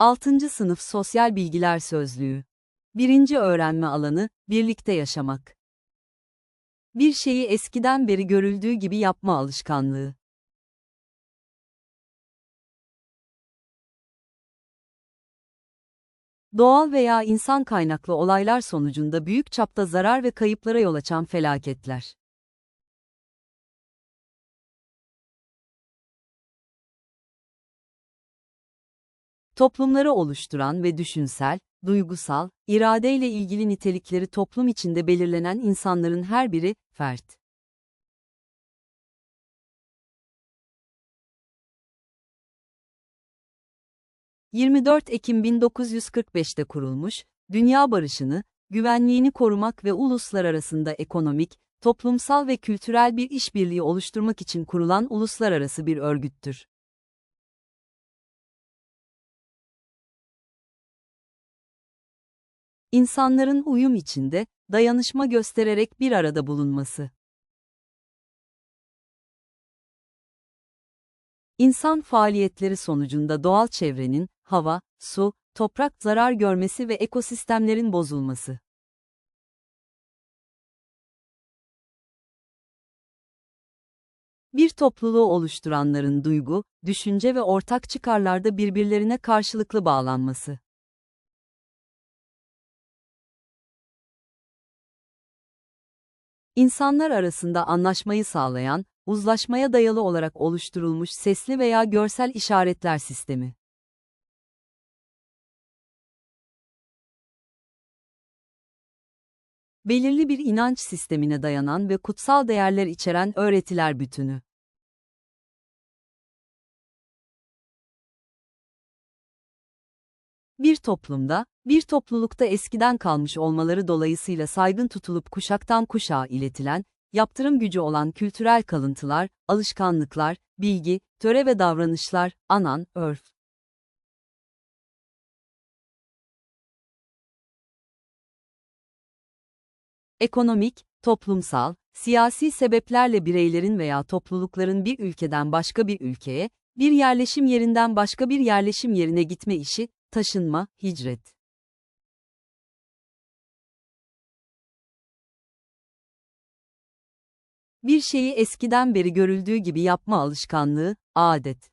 6. Sınıf Sosyal Bilgiler Sözlüğü. Birinci öğrenme alanı, birlikte yaşamak. Bir şeyi eskiden beri görüldüğü gibi yapma alışkanlığı. Doğal veya insan kaynaklı olaylar sonucunda büyük çapta zarar ve kayıplara yol açan felaketler. Toplumları oluşturan ve düşünsel, duygusal, iradeyle ilgili nitelikleri toplum içinde belirlenen insanların her biri, fert. ...24 Ekim 1945'te kurulmuş, dünya barışını, güvenliğini korumak ve uluslar arasında ekonomik, toplumsal ve kültürel bir işbirliği oluşturmak için kurulan uluslararası bir örgüttür. İnsanların uyum içinde, dayanışma göstererek bir arada bulunması. İnsan faaliyetleri sonucunda doğal çevrenin, hava, su, toprak zarar görmesi ve ekosistemlerin bozulması. Bir topluluğu oluşturanların duygu, düşünce ve ortak çıkarlarda birbirlerine karşılıklı bağlanması. İnsanlar arasında anlaşmayı sağlayan, uzlaşmaya dayalı olarak oluşturulmuş sesli veya görsel işaretler sistemi. Belirli bir inanç sistemine dayanan ve kutsal değerler içeren öğretiler bütünü. Bir toplumda, bir toplulukta eskiden kalmış olmaları dolayısıyla saygın tutulup kuşaktan kuşağa iletilen, yaptırım gücü olan kültürel kalıntılar, alışkanlıklar, bilgi, töre ve davranışlar, anan, örf. Ekonomik, toplumsal, siyasi sebeplerle bireylerin veya toplulukların bir ülkeden başka bir ülkeye, bir yerleşim yerinden başka bir yerleşim yerine gitme işi, taşınma, hicret. Bir şeyi eskiden beri görüldüğü gibi yapma alışkanlığı, adet.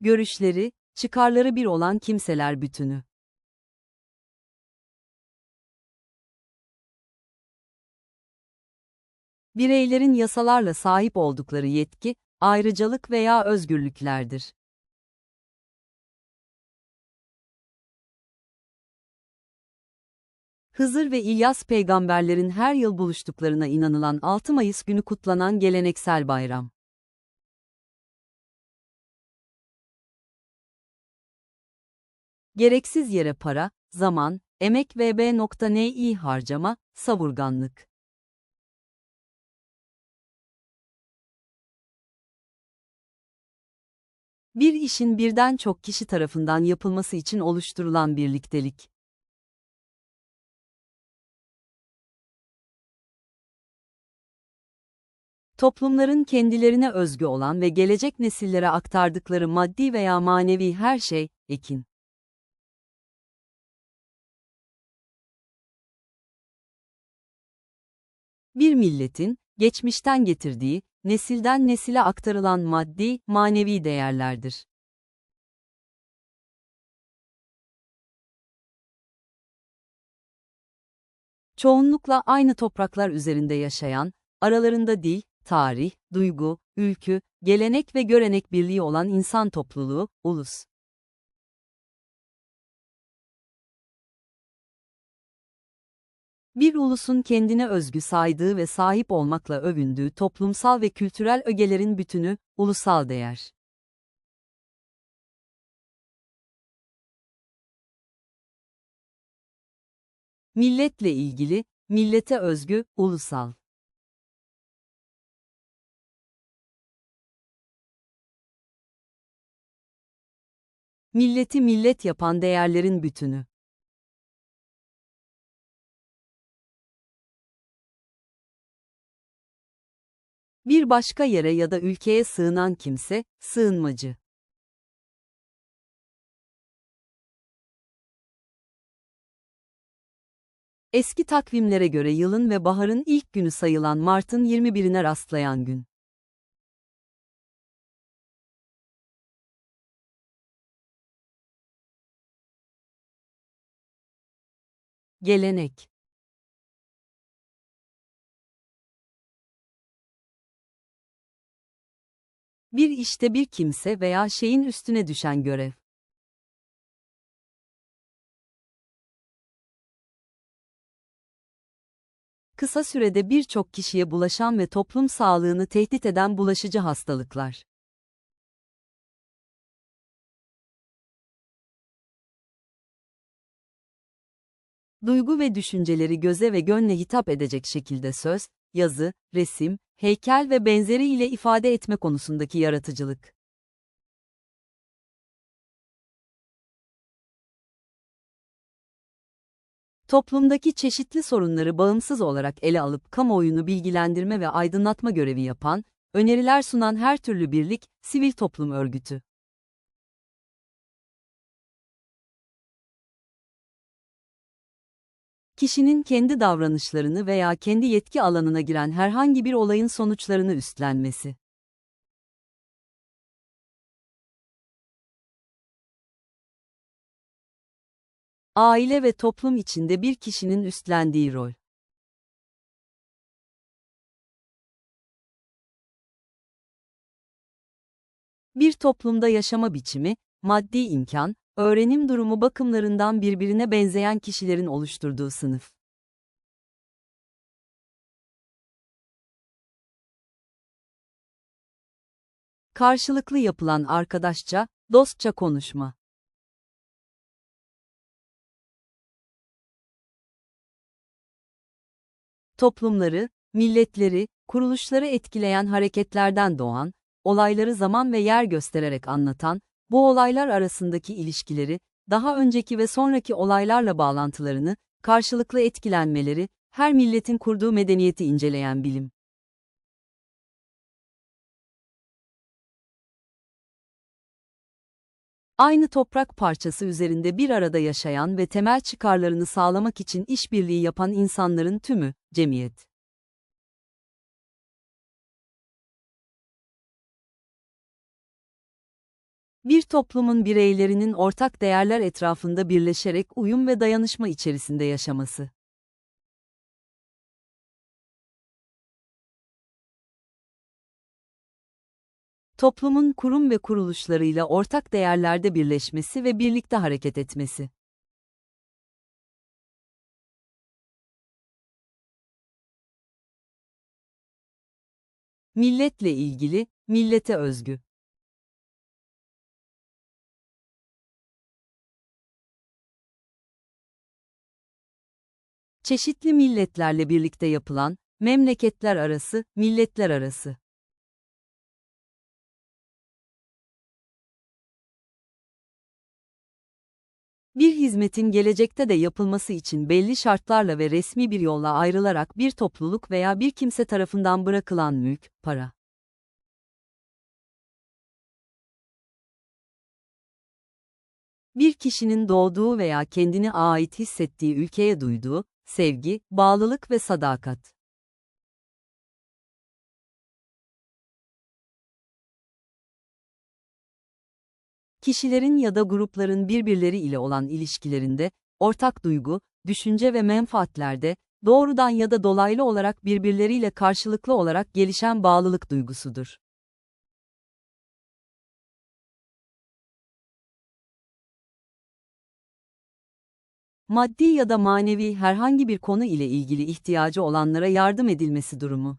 Görüşleri, çıkarları bir olan kimseler bütünü. Bireylerin yasalarla sahip oldukları yetki, ayrıcalık veya özgürlüklerdir. Hızır ve İlyas peygamberlerin her yıl buluştuklarına inanılan 6 Mayıs günü kutlanan geleneksel bayram. Gereksiz yere para, zaman, emek ve b.ni harcama, savurganlık. Bir işin birden çok kişi tarafından yapılması için oluşturulan birliktelik. Toplumların kendilerine özgü olan ve gelecek nesillere aktardıkları maddi veya manevi her şey, ekin. Bir milletin, geçmişten getirdiği, nesilden nesile aktarılan maddi, manevi değerlerdir. Çoğunlukla aynı topraklar üzerinde yaşayan, aralarında dil, tarih, duygu, ülkü, gelenek ve görenek birliği olan insan topluluğu, ulus. Bir ulusun kendine özgü saydığı ve sahip olmakla övündüğü toplumsal ve kültürel ögelerin bütünü, ulusal değer. Milletle ilgili, millete özgü, ulusal. Milleti millet yapan değerlerin bütünü. Bir başka yere ya da ülkeye sığınan kimse, sığınmacı. Eski takvimlere göre yılın ve baharın ilk günü sayılan Mart'ın 21'ine rastlayan gün. Gelenek Bir işte bir kimse veya şeyin üstüne düşen görev. Kısa sürede birçok kişiye bulaşan ve toplum sağlığını tehdit eden bulaşıcı hastalıklar. Duygu ve düşünceleri göze ve gönle hitap edecek şekilde söz, yazı, resim, heykel ve benzeri ile ifade etme konusundaki yaratıcılık. Toplumdaki çeşitli sorunları bağımsız olarak ele alıp kamuoyunu bilgilendirme ve aydınlatma görevi yapan, öneriler sunan her türlü birlik, sivil toplum örgütü. Kişinin kendi davranışlarını veya kendi yetki alanına giren herhangi bir olayın sonuçlarını üstlenmesi. Aile ve toplum içinde bir kişinin üstlendiği rol. Bir toplumda yaşama biçimi, maddi imkan, öğrenim durumu bakımlarından birbirine benzeyen kişilerin oluşturduğu sınıf. Karşılıklı yapılan arkadaşça, dostça konuşma. Toplumları, milletleri, kuruluşları etkileyen hareketlerden doğan, olayları zaman ve yer göstererek anlatan, bu olaylar arasındaki ilişkileri, daha önceki ve sonraki olaylarla bağlantılarını, karşılıklı etkilenmeleri, her milletin kurduğu medeniyeti inceleyen bilim. Aynı toprak parçası üzerinde bir arada yaşayan ve temel çıkarlarını sağlamak için işbirliği yapan insanların tümü, cemiyet. Bir toplumun bireylerinin ortak değerler etrafında birleşerek uyum ve dayanışma içerisinde yaşaması. Toplumun kurum ve kuruluşlarıyla ortak değerlerde birleşmesi ve birlikte hareket etmesi. Milletle ilgili, millete özgü. Çeşitli milletlerle birlikte yapılan, memleketler arası, milletler arası. Bir hizmetin gelecekte de yapılması için belli şartlarla ve resmi bir yolla ayrılarak bir topluluk veya bir kimse tarafından bırakılan mülk, para. Bir kişinin doğduğu veya kendini ait hissettiği ülkeye duyduğu, sevgi, bağlılık ve sadakat. Kişilerin ya da grupların birbirleri ile olan ilişkilerinde, ortak duygu, düşünce ve menfaatlerde, doğrudan ya da dolaylı olarak birbirleriyle karşılıklı olarak gelişen bağlılık duygusudur. Maddi ya da manevi herhangi bir konu ile ilgili ihtiyacı olanlara yardım edilmesi durumu.